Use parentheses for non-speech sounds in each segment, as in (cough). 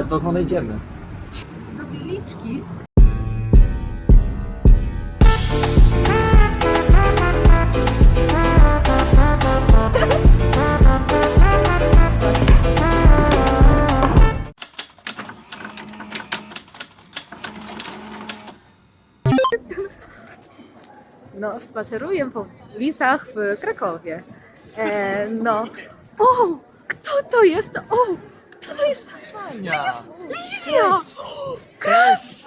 A dokąd idziemy? Do Wiliczki. No, spaceruję po ulicach w Krakowie. E, no. O! Kto to jest? O! Kto to jest? Ania! Lidia! Cześć!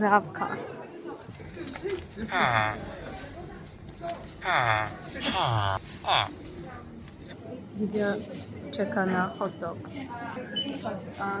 Żabka. Lidia czeka na hot dog. A,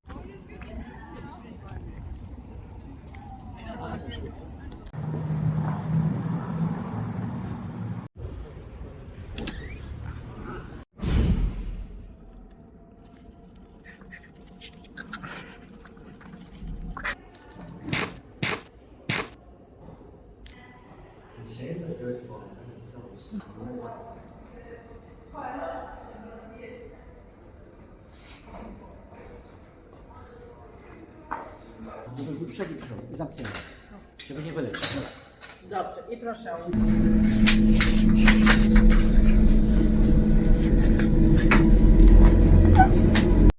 谁懂？Przebieg i zamknięty. Żeby nie wylecieć. Dobrze, i proszę.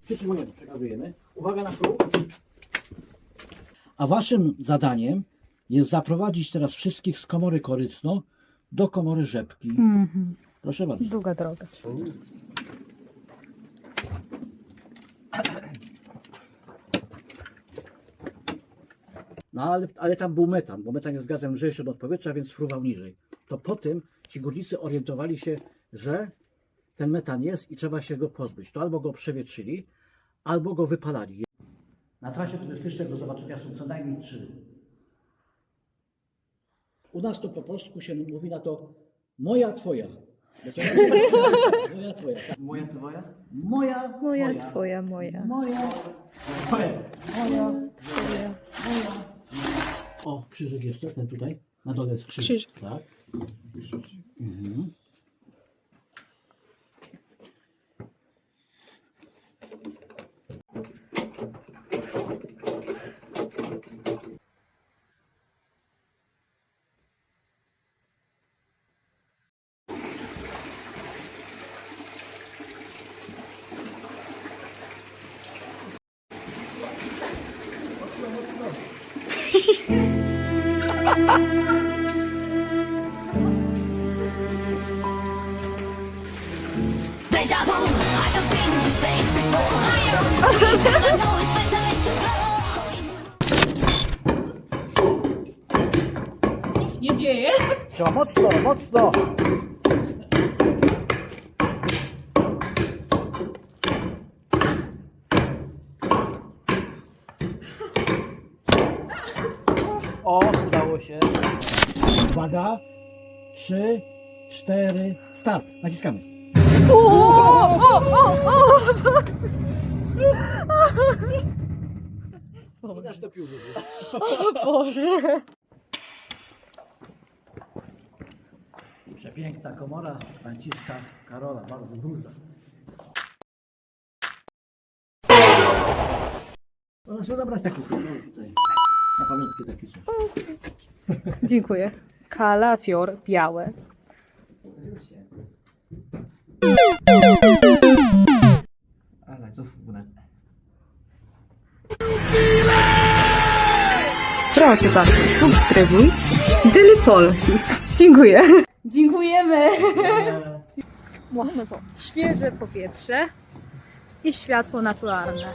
Przytrzymujemy, przekazujemy. Uwaga na próg. A waszym zadaniem jest zaprowadzić teraz wszystkich z komory korytno do komory rzepki. Proszę bardzo. Długa droga. No ale, ale tam był metan, bo metan jest gazem lżejszym od powietrza, więc fruwał niżej. To po tym ci górnicy orientowali się, że ten metan jest i trzeba się go pozbyć. To albo go przewietrzyli, albo go wypalali. Na trasie turystycznej do zobaczenia są co najmniej trzy. U nas to po polsku się mówi na to moja, twoja. (laughs) Moja, twoja. Moja twoja? Moja, Moja, twoja. twoja, moja. Moja, twoja. Moja, Twoja. O, krzyżyk jeszcze, ten tutaj. Na dole jest krzyżyk. Tak. Mhm. Nie dzieje. Trzeba mocno, mocno. O, udało się. Uwaga. Trzy, cztery, start. Naciskamy. O, o, o, o. Wybuch. Boże. Przepiękna komora Franciszka Karola, bardzo duża. Proszę zabrać taki tutaj. Na pamiątkę taki coś. (laughs) Dziękuję. Kalafior białe. Ale co ogóle? Proszę bardzo, subskrybuj. Dyli Polski. Dziękuję. Dziękujemy. Mamy co? Świeże powietrze i światło naturalne.